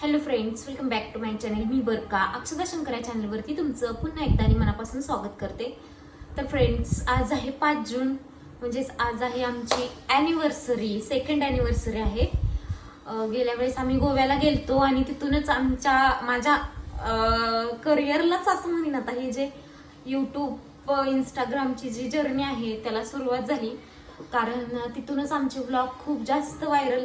Hello friends welcome back to my channel मी बरका. अक्षदा शंकर या चॅनलवरती तुमचं पुन्हा एकदा आणि मनापासून स्वागत करते. तर फ्रेंड्स आज आहे पाच जून म्हणजेच आज आहे आमची ॲनिव्हर्सरी सेकंड ॲनिव्हर्सरी आहे. गेल्या वेळेस आम्ही गोव्याला गेलतो आणि तिथूनच आमच्या माझ्या करिअरलाच असं म्हणेन आता हे जे यूट्यूब इंस्टाग्रामची जी जर्नी आहे त्याला सुरुवात झाली. कारण तिथूनच आमचे ब्लॉग खूप जास्त व्हायरल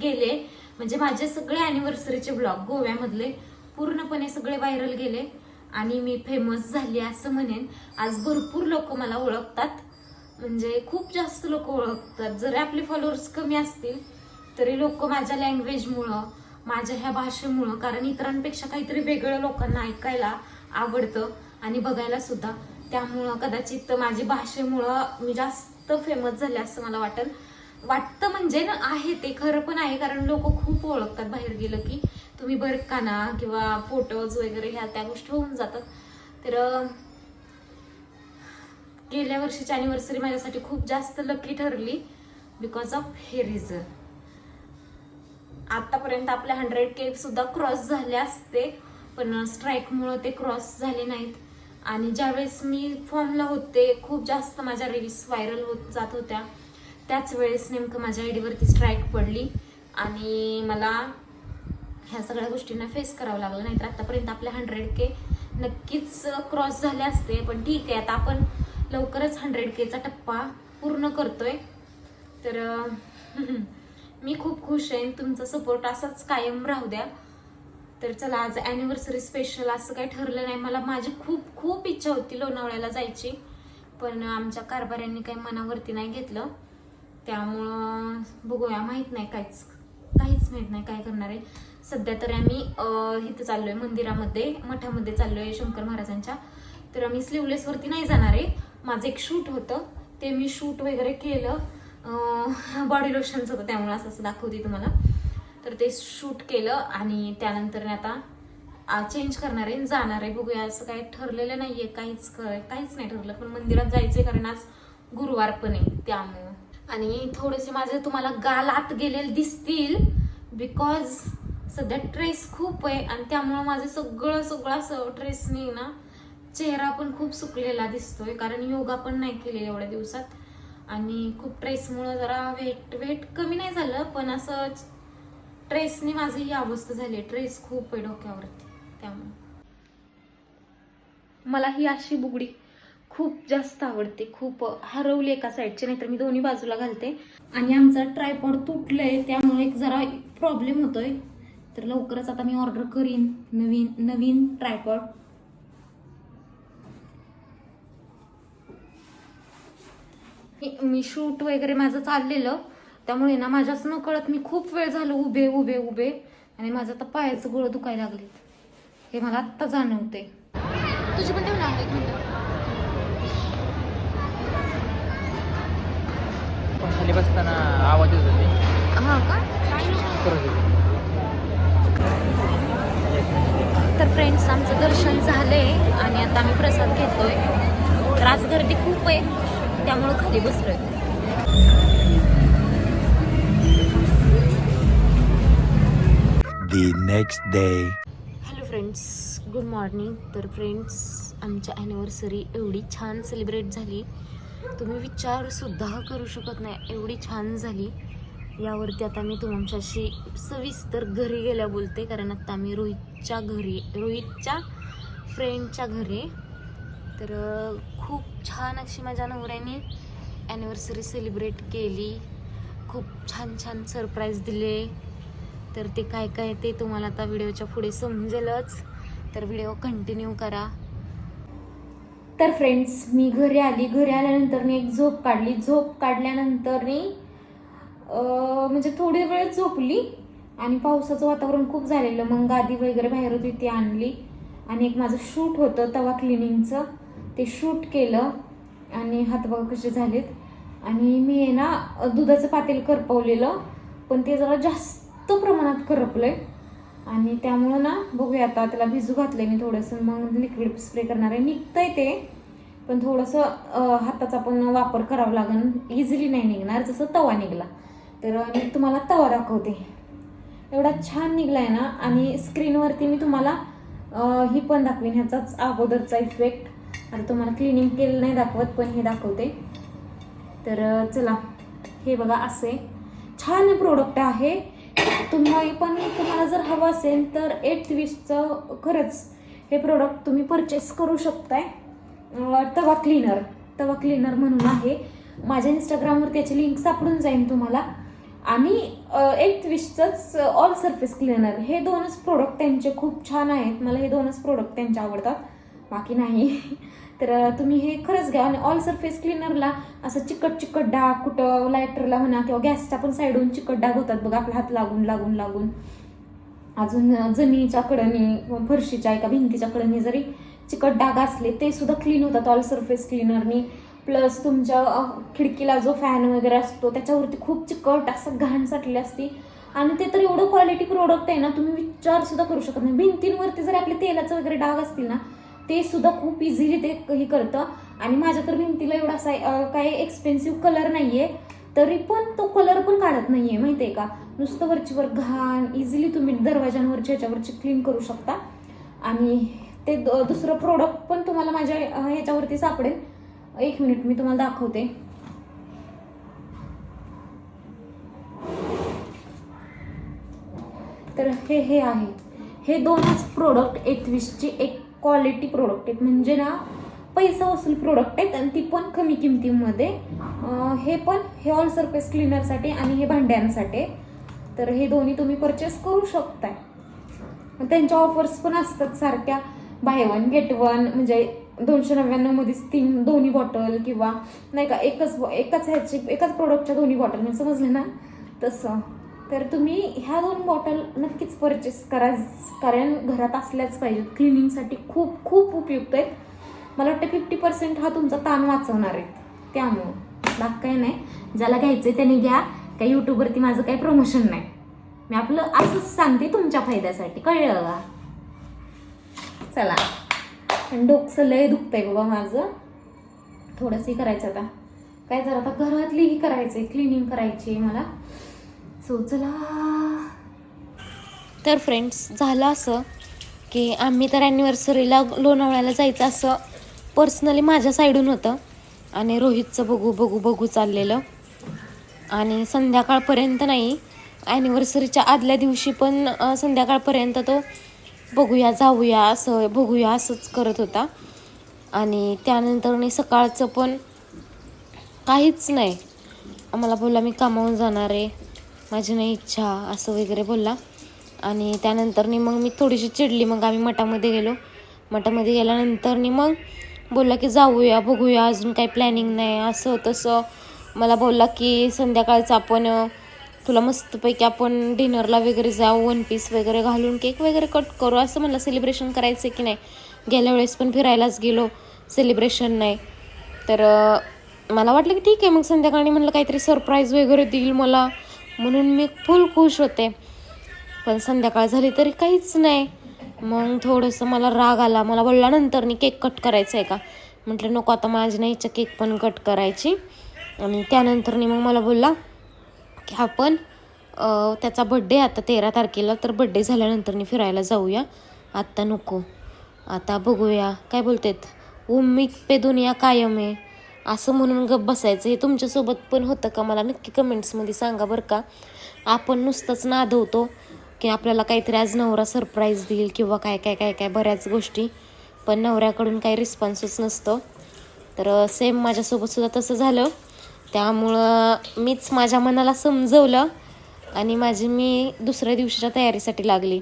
गेले. म्हणजे माझे सगळे अॅनिव्हर्सरीचे ब्लॉग गोव्यामधले पूर्णपणे सगळे व्हायरल गेले आणि मी फेमस झाली असं म्हणेन. आज भरपूर लोक मला ओळखतात. म्हणजे खूप जास्त लोक ओळखतात. जरी आपले फॉलोअर्स कमी असतील तरी लोक माझ्या लँग्वेजमुळं माझ्या ह्या भाषेमुळं कारण इतरांपेक्षा काहीतरी वेगळं लोकांना ऐकायला आवडतं आणि बघायला सुद्धा. त्यामुळं कदाचित माझी भाषेमुळं मी जास्त फेमस झाले असं मला वाटेल. वाटतं म्हणजे ना आहे ते खरं पण आहे. कारण लोक खूप ओळखतात बाहेर गेलं की तुम्ही बरं का ना किंवा फोटोज वगैरे ह्या त्या गोष्टी होऊन जातात. तर गेल्या वर्षीची अॅनिव्हर्सरी माझ्यासाठी खूप जास्त लकी ठरली बिकॉज ऑफ हे रिझन आतापर्यंत आपल्या हंड्रेड के सुद्धा क्रॉस झाले असते पण स्ट्राईकमुळं ते क्रॉस झाले नाहीत. आणि ज्यावेळेस मी फॉर्मला होते खूप जास्त माझ्या रील्स व्हायरल होत जात होत्या. त्याच वेळेस नेमकं माझ्या आयडीवरती स्ट्राईक पडली आणि मला ह्या सगळ्या गोष्टींना फेस करावं लागलं. नाहीतर आतापर्यंत आपले हंड्रेड के नक्कीच क्रॉस झाले असते पण ठीक आहे. आता आपण लवकरच हंड्रेड केचा टप्पा पूर्ण करतोय. तर मी खूप खुश आहे तुमचा सपोर्ट असाच कायम राहू द्या. तर चला आज अॅनिव्हर्सरी स्पेशल असं काही ठरलं नाही. मला माझी खूप खूप इच्छा होती लोणावळ्याला जायची. पण आमच्या कारभाऱ्यांनी काही मनावरती नाही घेतलं. त्यामुळं बघूया माहीत नाही काहीच काहीच माहीत नाही काय करणार आहे. सध्या तर आम्ही इथं इथं चाललोय मंदिरामध्ये मठामध्ये चाललोय शंकर महाराजांच्या. तर आम्ही स्लीवलेसवरती नाही जाणार आहे. माझं एक शूट होतं ते मी शूट वगैरे केलं. बॉडी लोशनचं होतं त्यामुळे असं असं दाखवते तुम्हाला. तर ते शूट केलं आणि त्यानंतर आता चेंज करणार आहे जाणार आहे. बघूया असं काही ठरलेलं नाही आहे काहीच काहीच नाही ठरलं. पण मंदिरात जायचंय कारण आज गुरुवार पण आहे त्यामुळं. आणि थोडेसे माझे तुम्हाला गाल आत गेलेले दिसतील. बिकॉज सध्या ट्रेस खूप आहे आणि त्यामुळं माझं सगळं सगळं असं ट्रेसनी ना चेहरा पण खूप सुकलेला दिसतोय. कारण योगा पण नाही केले एवढ्या दिवसात. आणि खूप ट्रेसमुळं जरा वेट वेट कमी नाही झालं पण असं ट्रेसनी माझी ही अवस्था झाली आहे. ट्रेस खूप आहे डोक्यावरती त्यामुळे. मला ही अशी बुगडी खूप जास्त आवडते खूप हरवली एका साईडची नाहीतर मी दोन्ही बाजूला घालते. आणि आमचा ट्रायपॉड तुटलंय त्यामुळे एक जरा प्रॉब्लेम होतोय. तर लवकरच आता मी ऑर्डर करीन नवीन नवीन ट्रायपॉड मी- मी शूट वगैरे माझं चाललेलं. त्यामुळे ना माझ्याच न कळत मी खूप वेळ झालो उभे उभे उभे. आणि माझं आता पायाचं गोळं दुखायला लागले हे मला आत्ता जाणवते तुझी पण ठेवणार एक मिनिट पण खाली बसताना आवाज येत होते हा का? तर फ्रेंड्स आमचं दर्शन झालंय आणि आता आम्ही प्रसाद घेतोय. तर आज गर्दी खूप आहे त्यामुळं खाली बसलोय. The next day. Hello friends good morning तर फ्रेंड्स आमच्या ॲनिव्हर्सरी एवढी छान सेलिब्रेट झाली. तुम्ही विचारसुद्धा करू शकत नाही. एवढी छान झाली. यावरती आता मी तुमच्याशी सविस्तर घरी गेल्या बोलते. कारण आता आम्ही रोहितच्या घरी रोहितच्या फ्रेंडच्या घरी. आहे. तर खूप छान अशी माझ्या नवऱ्याने ॲनिव्हर्सरी सेलिब्रेट केली. खूप छान छान सरप्राईज दिले. तर ते काय काय ते तुम्हाला आता व्हिडिओच्या पुढे समजेलच. तर व्हिडिओ कंटिन्यू करा. तर फ्रेंड्स मी घरी आली. घरी आल्यानंतर मी एक झोप काढली. झोप काढल्यानंतर मी म्हणजे थोडी वेळ झोपली आणि पावसाचं वातावरण खूप झालेलं. मग गादी वगैरे बाहेर होती ती आणली. आणि एक माझं शूट होतं तवा क्लिनिंगचं ते शूट केलं आणि हात कसे झालेत. आणि मी आहे ना दुधाचं पातेल करपवलेलं. पण ते जरा जास्त प्रमाणात करपलं आहे आणि त्यामुळं ना बघूया आता त्याला भिजू घातलंय मी थोडंसं. मग लिक्विड स्प्रे करणार आहे. निघतंय ते पण थोडंसं हाताचा पण वापर करावा लागेल इझिली नाही निघणार जसं तवा निघला. तर मी तुम्हाला तवा दाखवते. एवढा छान निघलाय ना आणि स्क्रीनवरती मी तुम्हाला ही पण दाखवीन. ह्याचाच अगोदरचा इफेक्ट आणि तुम्हाला क्लिनिंग केलं नाही दाखवत पण हे दाखवते. तर चला. हे बघा असे छान प्रोडक्ट आहे. तुम्ही पण तुम्हाला जर हवं असेल तर एट वीसचं खरंच हे प्रोडक्ट तुम्ही परचेस करू शकताय. तवा क्लीनर तवा क्लीनर म्हणून आहे. माझ्या इंस्टाग्रामवर त्याची लिंक सापडून जाईल तुम्हाला. आणि एक विशचंच ऑल सर्फेस क्लीनर हे दोनच प्रोडक्ट त्यांचे खूप छान आहेत. मला हे दोनच प्रोडक्ट त्यांचे आवडतात. बाकी नाही. तर तुम्ही हे खरंच घ्या आणि ऑल सरफेस क्लीनरला असं चिकट चिकट डाग कुठं लायटरला म्हणा किंवा गॅसच्या पण साईडून चिकट डाग होतात बघा आपला हात लागून लागून लागून. अजून जमिनीच्या कडनी फरशीच्या एका भिंतीच्या कडनी जरी चिकट डाग असले ते सुद्धा क्लीन होतात ऑल सरफेस क्लीनरनी प्लस तुमच्या खिडकीला जो फॅन वगैरे असतो त्याच्यावरती खूप चिकट असं घाण साठली असती. आणि ते तर एवढं क्वालिटी प्रोडक्ट आहे ना तुम्ही विचारसुद्धा करू शकत नाही. भिंतींवरती जर आपले तेलाचं वगैरे डाग असतील ना ते सुद्धा खूप इझिली ते हे करतं. आणि माझ्या तर भिंतीला एवढा असा काही एक्सपेन्सिव्ह कलर नाहीये. तरी पण तो कलर पण काढत नाहीये आहे का? नुसतं वरचीवर घाण इझिली तुम्ही दरवाजांवरच्या ह्याच्यावरची क्लीन करू शकता. आणि ते द- दुसरं प्रोडक्ट पण तुम्हाला माझ्या ह्याच्यावरती सापडेल. एक मिनिट मी तुम्हाला दाखवते. तर हे हे आहे. हे दोनच प्रोडक्ट एकवीसची एक क्वालिटी प्रोडक्ट आहेत. म्हणजे ना पैसा वसूल प्रोडक्ट आहेत आणि ती पण कमी किमतीमध्ये. हे पण हे ऑल सरफेस क्लीनरसाठी आणि हे भांड्यांसाठी तर हे दोन्ही तुम्ही परचेस करू शकताय. त्यांच्या ऑफर्स पण असतात सारख्या. बाय वन गेट वन म्हणजे दोनशे नव्याण्णवमध्ये तीन दोन्ही बॉटल किंवा नाही का एकच एकाच ह्याची एकाच प्रोडक्टच्या दोन्ही बॉटल म्हणजे समजलं ना? तसं. तर तुम्ही ह्या दोन बॉटल नक्कीच परचेस करा. कारण घरात असल्याच पाहिजेत. क्लिनिंगसाठी खूप खूप उपयुक्त आहेत. मला वाटतं फिफ्टी पर्सेंट हा तुमचा ताण वाचवणार आहे त्यामुळं. बाग काही नाही. ज्याला घ्यायचं आहे त्याने घ्या. काही यूट्यूबवरती माझं काही प्रमोशन नाही. मी आपलं असंच सांगते तुमच्या फायद्यासाठी. कळलं का चला. पण डोकं लय दुखतंय बाबा माझं. थोडंसं करायचं आता. काय जरा आता घरातलीही करायचं आहे क्लिनिंग करायची आहे मला. सो चला. तर फ्रेंड्स झालं असं की आम्ही तर ॲनिव्हर्सरीला लोणावळ्याला जायचं असं पर्सनली माझ्या साईडून होतं आणि रोहितचं बघू बघू बघू चाललेलं. आणि संध्याकाळपर्यंत नाही ॲनिव्हर्सरीच्या आदल्या दिवशी पण संध्याकाळपर्यंत तो बघूया जाऊया असं बघूया असंच करत होता. आणि त्यानंतर मी सकाळचं पण काहीच नाही. आम्हाला बोलला मी कामावून जाणार आहे. माझी नाही इच्छा असं वगैरे बोलला. आणि त्यानंतरनी मग मी थोडीशी चिडली. मग आम्ही मठामध्ये गेलो. मठामध्ये गेल्यानंतरनी मग बोलला की जाऊया बघूया. अजून काही प्लॅनिंग नाही. असं तसं मला बोलला की संध्याकाळचं आपण तुला मस्तपैकी आपण डिनरला वगैरे जाऊ. वन पीस वगैरे घालून केक वगैरे कट करू. असं म्हणलं सेलिब्रेशन करायचं की नाही? गेल्या वेळेस पण फिरायलाच गेलो. सेलिब्रेशन नाही. तर मला वाटलं की ठीक आहे. मग संध्याकाळी म्हणलं काहीतरी सरप्राईज वगैरे देईल मला. म्हणून मी फुल खुश होते. पण संध्याकाळ झाली तरी काहीच नाही. मग थोडंसं मला राग आला. मला बोलला नंतर केक कट करायचं आहे का? म्हटलं नको आता माझी नाही इच्छा केक पण कट करायची. आणि त्यानंतर मग मला बोलला की आपण त्याचा बड्डे आता तेरा तारखेला तर बड्डे झाल्यानंतर फिरायला जाऊया. आत्ता नको. आता बघूया. काय बोलतेत? उम्मीद पे दुनिया कायम आहे असं म्हणून गप बसायचं हे तुमच्यासोबत पण होतं का? मला नक्की कमेंट्समध्ये सांगा बरं का. आपण नुसतंच नादवतो की आपल्याला काहीतरी आज नवरा सरप्राईज देईल किंवा काय काय काय काय बऱ्याच गोष्टी. पण नवऱ्याकडून काही रिस्पॉन्सच नसतो. तर सेम माझ्यासोबतसुद्धा तसं झालं. त्यामुळं मीच माझ्या मनाला समजवलं आणि माझी मी दुसऱ्या दिवशीच्या तयारीसाठी लागली.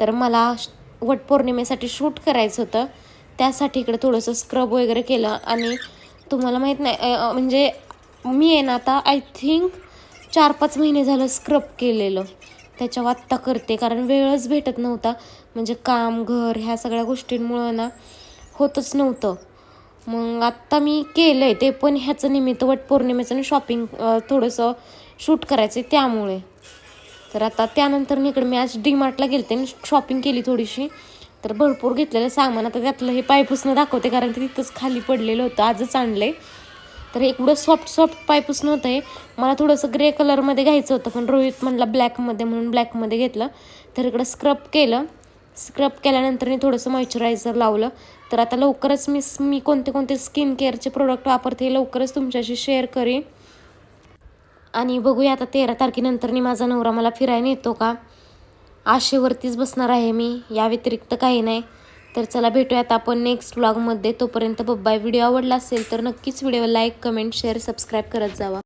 तर मला श- वटपौर्णिमेसाठी शूट करायचं होतं. त्यासाठी इकडे थोडंसं स्क्रब वगैरे केलं आणि तुम्हाला माहीत नाही म्हणजे मी आहे ना आता आय थिंक चार पाच महिने झालं स्क्रब केलेलं. त्याच्यावर आत्ता करते कारण वेळच भेटत नव्हता. म्हणजे काम घर ह्या सगळ्या गोष्टींमुळं ना होतच नव्हतं. मग आत्ता मी केलं आहे ते पण ह्याचं निमित्त वटपौर्णिमेचं आणि शॉपिंग थोडंसं शूट करायचं आहे त्यामुळे. तर आता त्यानंतर मी इकडे मी आज डीमार्टला गेलते आणि शॉपिंग केली थोडीशी. तर भरपूर घेतलेलं सामान. आता त्यातलं हे पायपुसणं दाखवते कारण ते तिथंच खाली पडलेलं होतं आजच आणले तर एवढं सॉफ्ट सॉफ्ट पायपुसणं होतं आहे मला थोडंसं ग्रे कलरमध्ये घ्यायचं होतं पण रोहित म्हणला ब्लॅकमध्ये म्हणून ब्लॅकमध्ये घेतलं. तर इकडं स्क्रब केलं. स्क्रब केल्यानंतर मी थोडंसं मॉइश्चरायझर लावलं. तर आता लवकरच मी मी कोणते कोणते स्किन केअरचे प्रोडक्ट वापरते लवकरच तुमच्याशी शेअर करीन. आणि बघूया आता तेरा तारखेनंतर मी माझा नवरा मला फिरायला येतो का? आशेवरतीच बसणार आहे मी या व्यतिरिक्त काही नाही. तर चला भेटूयात आपण नेक्स्ट व्लॉगमध्ये तोपर्यंत बब्बाय व्हिडिओ आवडला असेल तर नक्कीच video like comment share subscribe करत जावा.